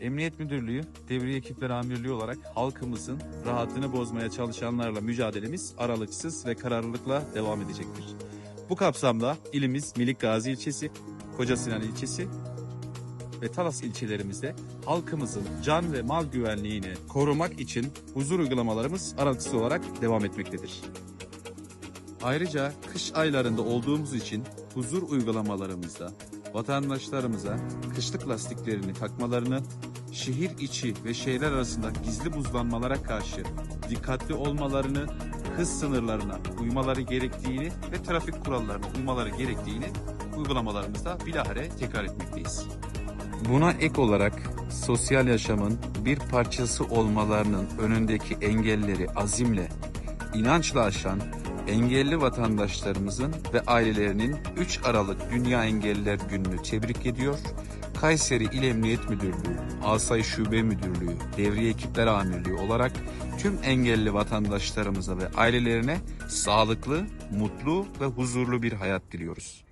Emniyet Müdürlüğü, Devriye Ekipleri Amirliği olarak halkımızın rahatını bozmaya çalışanlarla mücadelemiz aralıksız ve kararlılıkla devam edecektir. Bu kapsamda ilimiz Melik Gazi ilçesi, Koca Sinan ilçesi ve Talas ilçelerimizde halkımızın can ve mal güvenliğini korumak için huzur uygulamalarımız aralıksız olarak devam etmektedir. Ayrıca kış aylarında olduğumuz için huzur uygulamalarımızda vatandaşlarımıza kışlık lastiklerini takmalarını, şehir içi ve şehirler arasında gizli buzlanmalara karşı dikkatli olmalarını, hız sınırlarına uymaları gerektiğini ve trafik kurallarına uymaları gerektiğini uygulamalarımızda bilahare tekrar etmekteyiz. Buna ek olarak sosyal yaşamın bir parçası olmalarının önündeki engelleri azimle, inançla aşan engelli vatandaşlarımızın ve ailelerinin 3 Aralık Dünya Engelliler Günü'nü tebrik ediyor. Kayseri İl Emniyet Müdürlüğü, Asay Şube Müdürlüğü, Devriye Ekipler Amirliği olarak tüm engelli vatandaşlarımıza ve ailelerine sağlıklı, mutlu ve huzurlu bir hayat diliyoruz.